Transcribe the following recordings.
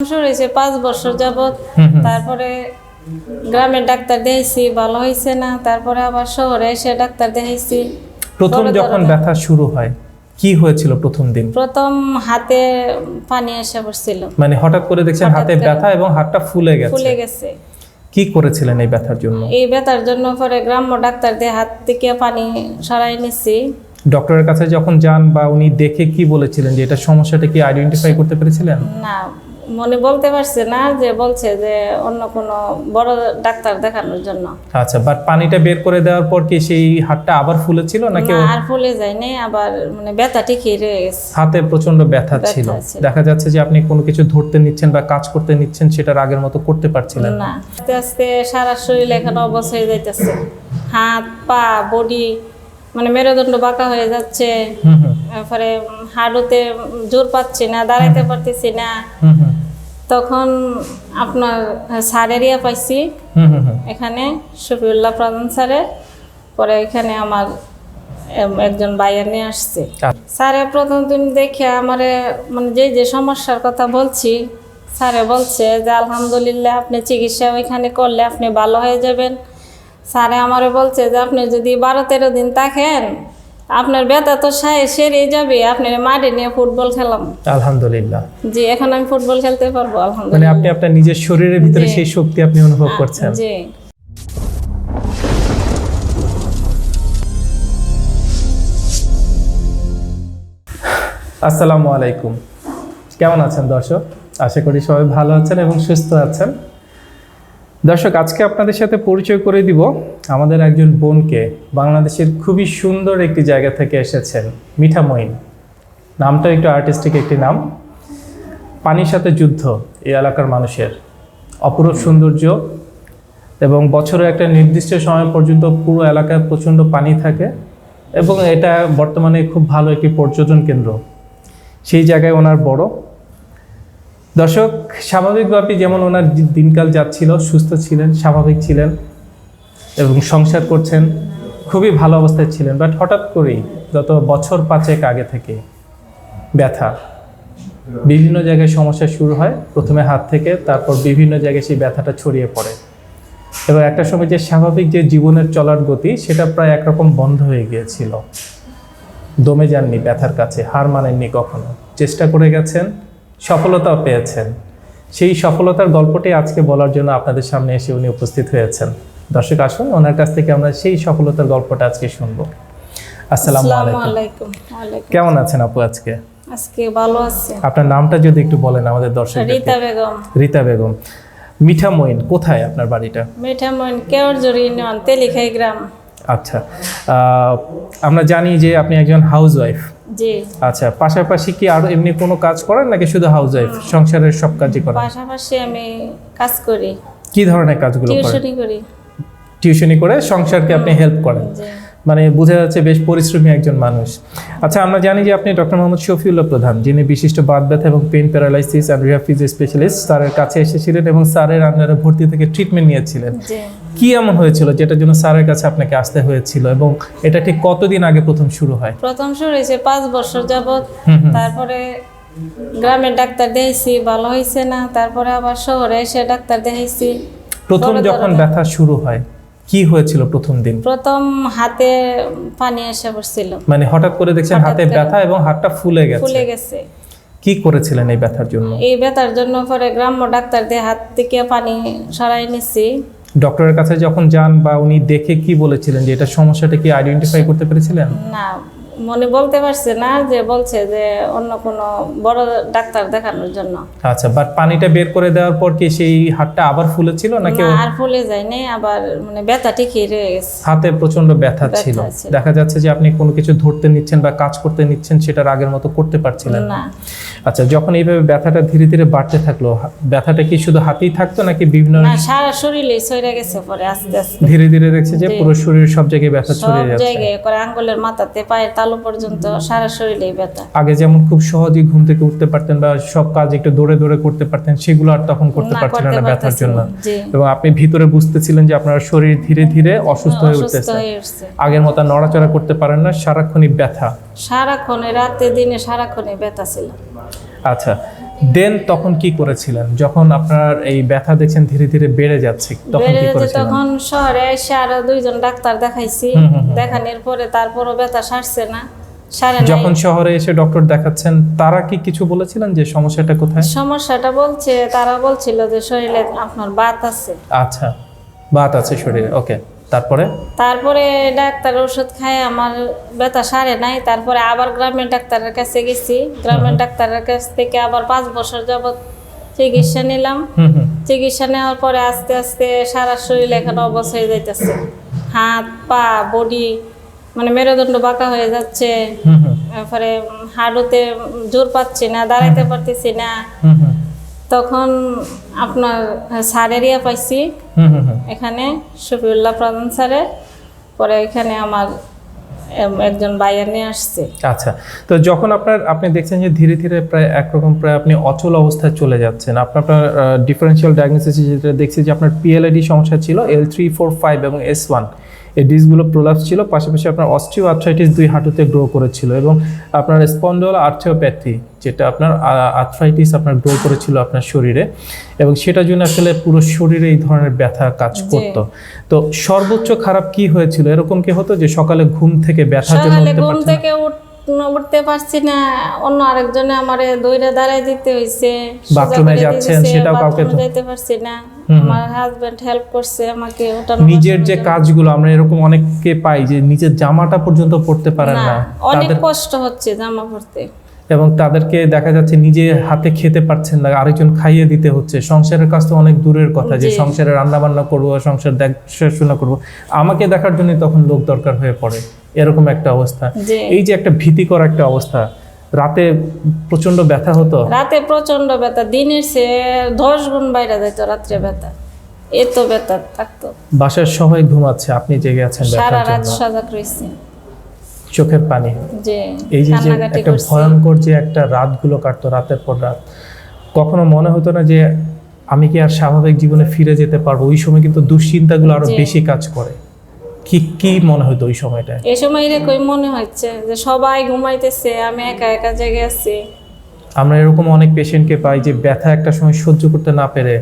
হয়েছে পাঁচ বছর হুম। তারপরে গ্রামের ডাক্তার দেখাইছি ভালো হয়েছে না। তারপরে আবার শহরে এসে ডাক্তার দেখাইছি। প্রথম যখন ব্যথা শুরু হয় কি হয়েছিল প্রথম দিন? প্রথম হাতে পানি এসে পড়ছিল। মানে হঠাৎ করে দেখছেন হাতে ব্যথা এবং হাতটা ফুলে গেছে। ফুলে গেছে। কি করেছিলেন এই ব্যথার জন্য? এই ব্যথার জন্য পরে গ্রাম্য ডাক্তার দিয়ে হাত থেকে পানি সরাই নিছি। ডক্টরের কাছে যখন যান বা উনি দেখে কি বলেছিলেন যে এটা সমস্যাটা কি আইডেন্টিফাই করতে পেরেছিলেন? না মনে বলতে পারছে না যে বলছে যে অন্য কোনো বড় ডাক্তার দেখানোর জন্য। আচ্ছা বাট পানিটা বের করে দেওয়ার পর কি সেই হাতটা আবার ফুলেছিল নাকি না আর ফুলে যায়নি আবার মানে ব্যথা ঠিকই রয়ে গেছে। হাতে প্রচণ্ড ব্যথা ছিল। দেখা যাচ্ছে যে আপনি কোনো কিছু ধরতে নিচ্ছেন বা কাজ করতে নিচ্ছেন সেটার আগের মতো করতে পারছিলেন না। আস্তে আস্তে সারা শরীর এখানে অবশ হয়ে যাইতেছে। হাত পা বডি মানে মেরুদণ্ড বাঁকা হয়ে যাচ্ছে। তারপরে হাঁটুতে জোর পাচ্ছি না দাঁড়াইতে পারতেছি না। তখন আপনার স্যারের ইয়ে পাইছি। হুম হুম হুম। এখানে শফিউল্লাহ প্রধান স্যারের। পরে এখানে আমার একজন বাইরে নিয়ে আসছে। আচ্ছা। স্যারে প্রথম দিন দেখে আমারে মানে যে যে সমস্যার কথা বলছি স্যারে বলছে যে আলহামদুলিল্লাহ আপনি চিকিৎসা ওইখানে করলে আপনি ভালো হয়ে যাবেন। স্যারে আমারে বলছে যে আপনি যদি বারো তেরো দিন থাকেন আপনার ব্যথা তো সায় সেরে যাবে আপনার মাঠে নিয়ে ফুটবল খেলাম। আলহামদুলিল্লাহ। জি এখন আমি ফুটবল খেলতে পারব আলহামদুলিল্লাহ। মানে আপনি আপনার নিজের শরীরের ভিতরে সেই শক্তি আপনি অনুভব করছেন। জি। আসসালামু আলাইকুম। কেমন আছেন দর্শক? আশা করি সবাই ভালো আছেন এবং সুস্থ আছেন। দর্শক, আজকে আপনাদের সাথে পরিচয় করে দিব আমাদের একজন বোনকে। বাংলাদেশের খুবই সুন্দর একটি জায়গা থেকে এসেছেন মিঠামইন নামটা একটু আর্টিস্টিক একটি নাম। পানির সাথে যুদ্ধ এই এলাকার মানুষের। অপরূপ সৌন্দর্য এবং বছরে একটা নির্দিষ্ট সময় পর্যন্ত পুরো এলাকায় প্রচণ্ড পানি থাকে এবং এটা বর্তমানে খুব ভালো একটি পর্যটন কেন্দ্র। সেই জায়গায় ওনার বড়। দর্শক, স্বাভাবিকভাবেই যেমন ওনার দিনকাল যাচ্ছিল, সুস্থ ছিলেন, স্বাভাবিক ছিলেন এবং সংসার করছেন, খুবই ভালো অবস্থায় ছিলেন। বাট হঠাৎ করেই গত বছর পাঁচেক আগে থেকে ব্যথা, বিভিন্ন জায়গায় সমস্যা শুরু হয় প্রথমে হাত থেকে, তারপর বিভিন্ন জায়গায় সেই ব্যথাটা ছড়িয়ে পড়ে। এবং একটা সময় যে স্বাভাবিক যে জীবনের চলার গতি, সেটা প্রায় একরকম বন্ধ হয়ে গিয়েছিল। দমে যাননি ব্যথার কাছে, হার মানেননি কখনো। চেষ্টা করে গেছেন সফলতাও পেয়েছেন। সেই সফলতার গল্পটি আজকে বলার জন্য আপনাদের সামনে এসে উনি উপস্থিত হয়েছেন। দর্শক আসুন ওনার কাছ থেকে আমরা সেই সফলতার গল্পটা আজকে শুনব। আসসালামু আলাইকুম। কেমন আছেন আপু আজকে? আজকে ভালো আছে। আপনার নামটা যদি একটু বলেন আমাদের দর্শকদেরকে। রীতা বেগম। রীতা বেগম। মিঠা মইন কোথায় আপনার বাড়িটা? মিঠামন কেওরজোর ইউনিয়ন তেলিখাই গ্রাম। আচ্ছা। আহ, আমরা জানি যে আপনি একজন হাউস ওয়াইফ জি। আচ্ছা পাশাপাশি কি আরও এমনি কোনো কাজ করেন নাকি শুধু হাউস ওয়াইফ সংসারের সব কাজই করেন? পাশাপাশি আমি কাজ করি। কি ধরনের কাজগুলো করেন? টিউশনি করি। টিউশনি করে সংসারকে আপনি হেল্প করেন? মানে বোঝা যাচ্ছে বেশ পরিশ্রমী একজন মানুষ। আচ্ছা আমরা জানি যে আপনি ডক্টর মোহাম্মদ শফিউল্লাহ প্রধান যিনি বিশিষ্ট বাদ ব্যথা এবং pain paralysis and rehab specialist স্যারের কাছে এসেছিলেন এবং স্যারের আন্ডারে ভর্তি থেকে ট্রিটমেন্ট নিয়েছিলেন। কি এমন হয়েছিল যেটার জন্য স্যারের কাছে আপনাকে আসতে হয়েছিল এবং এটা ঠিক কতদিন আগে প্রথম শুরু হয়? প্রথম শুরু হয়েছে পাঁচ বছর হুম। তারপরে গ্রামের ডাক্তার দেখাইছি ভালো হয়েছে না। তারপরে আবার শহরে এসে ডাক্তার দেখাইছি। প্রথম যখন ব্যথা শুরু হয় কি হয়েছিল প্রথম দিন? প্রথম হাতে পানি এসে পড়ছিল। মানে হঠাৎ করে দেখছেন হাতে ব্যথা এবং হাতটা ফুলে গেছে। ফুলে গেছে। কি করেছিলেন এই ব্যথার জন্য? এই ব্যথার জন্য পরে গ্রাম্য ডাক্তার দিয়ে হাত থেকে পানি সরাই নিছি। ডক্টরের কাছে যখন যান বা উনি দেখে কি বলেছিলেন যে এটা সমস্যাটা কি আইডেন্টিফাই করতে পেরেছিলেন? না মনে বলতে পারছে না যে বলছে যে অন্য কোনো বড় ডাক্তার দেখানোর জন্য। আচ্ছা বাট পানিটা বের করে দেওয়ার পর কি সেই হাতটা আবার ফুলেছিল নাকি না আর ফুলে যায়নি আবার মানে ব্যথা ঠিকই রয়ে গেছে। হাতে প্রচণ্ড ব্যথা ছিল। দেখা যাচ্ছে যে আপনি কোনো কিছু ধরতে নিচ্ছেন বা কাজ করতে নিচ্ছেন সেটার আগের মতো করতে পারছিলেন না। আচ্ছা যখন এইভাবে ব্যথাটা ধীরে ধীরে বাড়তে থাকল ব্যথাটা কি শুধু হাতেই থাকতো নাকি বিভিন্ন না সারা শরীরে সরে গেছে পরে আস্তে আস্তে। ধীরে ধীরে দেখছে যে পুরো শরীরের সব জায়গায় ব্যথা ছড়িয়ে যাচ্ছে। সব জায়গায় করে আঙ্গুলের মাথাতে পায়ের তালু পর্যন্ত সারা শরীরেই ব্যথা। আগে যেমন খুব সহজেই ঘুম থেকে উঠতে পারতেন বা সব কাজ একটু দৌড়ে দৌড়ে করতে পারতেন সেগুলো আর তখন করতে পারছিলেন না ব্যথার জন্য। এবং আপনি ভিতরে বুঝতেছিলেন যে আপনার শরীর ধীরে ধীরে অসুস্থ হয়ে অসুস্থ উঠতেছে। আগের মতো নড়াচড়া করতে পারেন না সারাক্ষণই ব্যথা। সারাক্ষণে রাতে দিনে সারাক্ষণে ব্যথা ছিল। আচ্ছা দেন তখন কি করেছিলেন? যখন আপনার এই ব্যথা দেখছেন ধীরে ধীরে বেড়ে যাচ্ছে তখন কি করেছিলেন? তখন শহরে এসে আরও দুইজন ডাক্তার দেখাইছি। দেখানোর পরে তারপরও ব্যথা সারছে না সারে যখন শহরে এসে ডক্টর দেখাচ্ছেন তারা কি কিছু বলেছিলেন যে সমস্যাটা কোথায়? সমস্যাটা বলছে তারা বলছিল যে শরীরে আপনার বাত আছে। আচ্ছা বাত আছে শরীরে ওকে। তারপরে? তারপরে ডাক্তার ওষুধ খায় আমার ব্যথা সারে নাই। তারপরে আবার গ্রামের ডাক্তারের কাছে গেছি। গ্রামের ডাক্তারের কাছ থেকে আবার পাঁচ বছর যাবত চিকিৎসা নিলাম। চিকিৎসা নেওয়ার পরে আস্তে আস্তে সারা শরীর এখন অবশ হয়ে যাইতেছে। হাত পা বডি মানে মেরুদণ্ড বাঁকা হয়ে যাচ্ছে। তারপরে হাঁটুতে জোর পাচ্ছি না দাঁড়াইতে পারতেছি না। তখন আপনার স্যারের ইয়ে পাইছি। হুম হুম হুম। এখানে শফিউল্লাহ প্রধান স্যারে পরে এখানে আমার একজন বাইয়া নিয়ে আসছে। আচ্ছা তো যখন আপনার আপনি দেখছেন যে ধীরে ধীরে প্রায় একরকম প্রায় আপনি অচল অবস্থায় চলে যাচ্ছেন আপনার আপনার ডিফারেন্সিয়াল ডায়াগনোসিস যেটা দেখছি যে আপনার পিএলআইডি সমস্যা ছিল এল থ্রি ফোর ফাইভ এবং এস ওয়ান এই ডিসগুলো প্রোলাপস ছিল পাশাপাশি আপনার অস্টিও আর্থ্রাইটিস দুই হাঁটুতে গ্রো করেছিল এবং আপনার স্পন্ডল আর্থিওপ্যাথি যেটা আপনার আর্থ্রাইটিস আপনার গ্রো করেছিল আপনার শরীরে এবং সেটার জন্য আসলে পুরো শরীরে এই ধরনের ব্যথা কাজ। করতো তো সর্বোচ্চ খারাপ কি হয়েছিল এরকম কি হতো যে সকালে ঘুম থেকে ব্যথার জন্য উঠতে ঘুম? থেকে উঠ- উঠতে পারছি না অন্য আরেকজনে আমারে দইরে দাঁড়াই দিতে হইছে বাথরুমে যাচ্ছেন, সেটাও কাউকে বাথরুমে তো- যাইতে পারছি না। আমার হাজবেন্ড হেল্প করছে আমাকে ওঠানো নিজের যে কাজগুলো আমরা এরকম অনেককে পাই যে নিজের জামাটা পর্যন্ত পড়তে। পারেন না অনেক কষ্ট হচ্ছে জামা পরতে। এবং তাদেরকে দেখা যাচ্ছে নিজে হাতে খেতে পারছেন না আরেকজন খাইয়ে দিতে হচ্ছে। সংসারের কাজ তো অনেক দূরের কথা যে সংসারে রান্না বান্না করব সংসার দেখাশোনা করব। আমাকে দেখার জন্য তখন লোক দরকার হয়ে পড়ে। এরকম একটা অবস্থা। এই যে একটা ভীতিকর একটা অবস্থা। রাতে প্রচণ্ড ব্যথা হতো? রাতে প্রচণ্ড ব্যথা। দিনের সে দশ গুণ বাইরে যাইতো রাত্রে ব্যথা। এত ব্যথা থাকতো। বাসার সবাই ঘুমাচ্ছে আপনি জেগে আছেন সারা রাত সজাগ রয়েছে চোখের পানি। এই যে যে একটা ভয়ঙ্কর যে একটা রাতগুলো কাটতো রাতের পর রাত। কখনো মনে হতো না যে আমি কি আর স্বাভাবিক জীবনে ফিরে যেতে পারব? ওই সময় কিন্তু দুশ্চিন্তাগুলো আরও বেশি কাজ করে। কি কি মনে হতো ওই সময়টায়? এই সময় এরকম মনে হচ্ছে যে সবাই ঘুমাইতেছে আমি একা একা জেগে আছি। আমরা এরকম অনেক পেশেন্টকে পাই যে ব্যথা একটা সময় সহ্য করতে না পেরে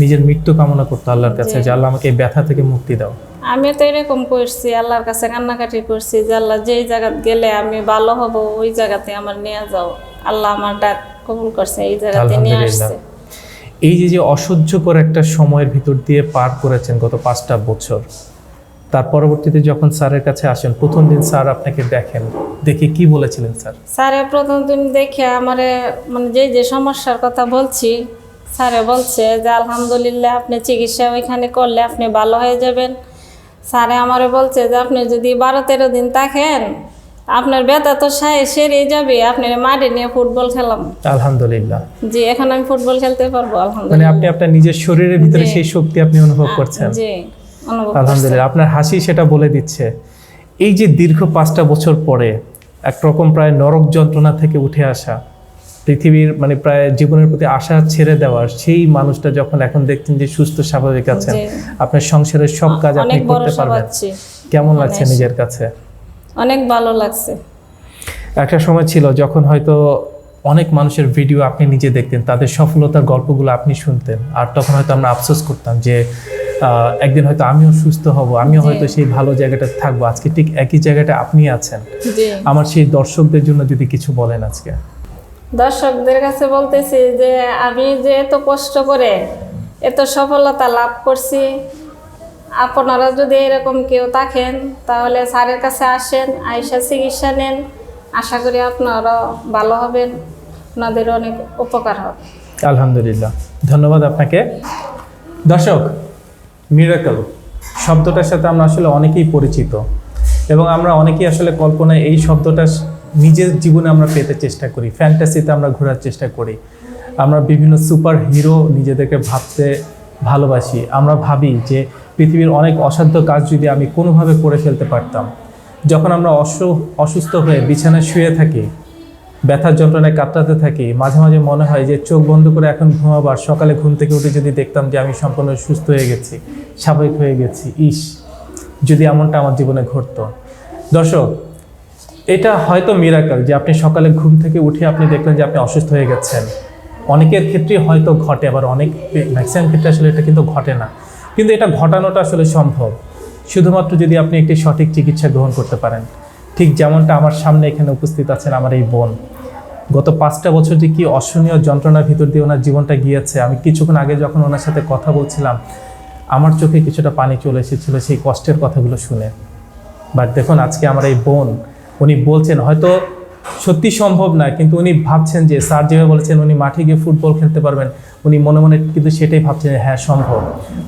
নিজের মৃত্যু কামনা করতো আল্লাহর কাছে যে আল্লাহ আমাকে এই ব্যথা থেকে মুক্তি দাও। আমি তো এরকম করছি আল্লাহর কাছে কান্নাকাটি করছি যে আল্লাহ যেই জায়গাত গেলে আমি ভালো হব ওই জায়গাতে আমার নিয়ে যাও। আল্লাহ আমার ডাক কবুল করছে এই জায়গাতে নিয়ে। আসছে। এই যে যে অসহ্যকর একটা সময়ের ভিতর দিয়ে পার করেছেন গত পাঁচটা বছর তার পরবর্তীতে যখন স্যারের কাছে আসেন প্রথম দিন স্যার আপনাকে দেখেন দেখে কি বলেছিলেন স্যার? স্যারে প্রথম দিন দেখে আমারে মানে যে যে সমস্যার কথা বলছি স্যারে বলছে যে আলহামদুলিল্লাহ আপনি চিকিৎসা ওইখানে করলে আপনি ভালো হয়ে যাবেন। স্যারে আমারে বলছে যে আপনি যদি বারো তেরো দিন থাকেন আপনার ব্যথা তো সায় সেরে যাবে। আপনি মাঠে নিয়ে ফুটবল খেলাম। আলহামদুলিল্লাহ। জি এখন আমি ফুটবল খেলতে পারব মানে আলহামদুলিল্লাহ। আপনি আপনার নিজের শরীরের ভিতরে সেই শক্তি আপনি অনুভব করছেন। জি। আলহামদুলিল্লাহ আপনার হাসি সেটা বলে দিচ্ছে। এই যে দীর্ঘ পাঁচটা বছর পরে একরকম প্রায় নরক যন্ত্রণা থেকে উঠে আসা পৃথিবীর মানে প্রায় জীবনের প্রতি আশা ছেড়ে দেওয়ার সেই মানুষটা যখন এখন দেখছেন যে সুস্থ স্বাভাবিক আছেন আপনার সংসারের সব কাজ আপনি করতে পারবেন। কেমন লাগছে নিজের কাছে? অনেক ভালো লাগছে। একটা সময় ছিল যখন হয়তো অনেক মানুষের ভিডিও আপনি নিজে দেখতেন তাদের সফলতার গল্পগুলো আপনি শুনতেন আর তখন হয়তো আমরা আফসোস করতাম যে একদিন হয়তো আমিও সুস্থ হব আমিও হয়তো সেই ভালো জায়গাটা থাকব। আজকে ঠিক একই জায়গাটা আপনি আছেন। আমার সেই দর্শকদের জন্য যদি কিছু বলেন আজকে। দর্শকদের কাছে বলতেছি যে আমি যে এত কষ্ট করে এত সফলতা লাভ করছি আপনারা যদি এরকম কেউ থাকেন তাহলে স্যারের কাছে আসেন আইসা চিকিৎসা নেন। আশা করি আপনারা ভালো হবেন আপনাদের অনেক উপকার হবে। আলহামদুলিল্লাহ। ধন্যবাদ আপনাকে। দর্শক মিরাকল শব্দটার সাথে আমরা আসলে অনেকেই পরিচিত। এবং আমরা অনেকেই আসলে কল্পনায় এই শব্দটা নিজের জীবনে আমরা পেতে চেষ্টা করি ফ্যান্টাসিতে আমরা ঘোরার চেষ্টা করি। আমরা বিভিন্ন সুপার হিরো নিজেদেরকে ভাবতে ভালোবাসি। আমরা ভাবি যে পৃথিবীর অনেক অসাধ্য কাজ যদি আমি কোনোভাবে করে ফেলতে পারতাম। যখন আমরা অসু- অসুস্থ হয়ে বিছানায় শুয়ে থাকি ব্যথার যন্ত্রণায় কাতরাতে থাকি, মাঝে মাঝে মনে হয় যে চোখ বন্ধ করে এখন ঘুমাবার, সকালে ঘুম থেকে উঠে যদি দেখতাম যে আমি সম্পূর্ণ সুস্থ হয়ে গেছি, স্বাভাবিক হয়ে গেছি, ইস, যদি এমনটা আমার জীবনে ঘটতো। দর্শক, এটা হয়তো মিরাকল যে আপনি সকালে ঘুম থেকে উঠে আপনি দেখলেন যে আপনি অসুস্থ হয়ে গেছেন। অনেকের ক্ষেত্রে হয়তো ঘটে, আবার অনেক ম্যাক্সিমাম ক্ষেত্রে আসলে এটা কিন্তু ঘটে না। কিন্তু এটা ঘটানোটা আসলে সম্ভব। শুধুমাত্র যদি আপনি একটি সঠিক চিকিৎসা গ্রহণ করতে পারেন। ঠিক যেমনটা আমার সামনে এখানে উপস্থিত আছেন আমার এই বোন। গত পাঁচটা বছর যে কি অসহনীয় যন্ত্রণার ভিতর দিয়ে ওনার জীবনটা গিয়েছে, আমি কিছুক্ষণ আগে যখন ওনার সাথে কথা বলছিলাম, আমার চোখে কিছুটা পানি চলে এসেছিল সেই কষ্টের কথাগুলো শুনে। বাট দেখুন, আজকে আমার এই বোন, উনি বলছেন, হয়তো সত্যি সম্ভব না, কিন্তু উনি ভাবছেন যে, স্যার যেভাবে বলেছেন, উনি মাঠে গিয়ে ফুটবল খেলতে পারবেন। উনি মনে মনে কিন্তু সেটাই ভাবছেন যে হ্যাঁ সম্ভব।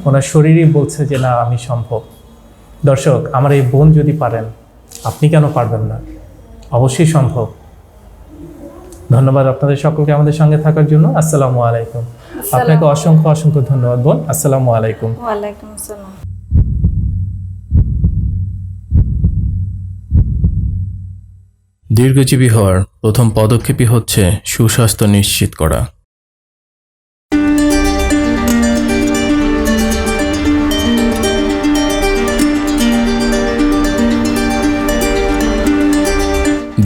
ওনার শরীরই বলছে যে, না, আমি সম্ভব। দর্শক, আমার এই বোন যদি পারেন, আপনি কেন পারবেন না? অবশ্যই সম্ভব। ধন্যবাদ আপনাদের সকলকে আমাদের সঙ্গে থাকার জন্য। আসসালামু আলাইকুম। আপনাকে অসংখ্য অসংখ্য ধন্যবাদ বোন। আসসালামু আলাইকুম। ওয়ালাইকুম আসসালাম। দীর্ঘজীবী হওয়ার প্রথম পদক্ষেপই হচ্ছে সুস্বাস্থ্য নিশ্চিত করা।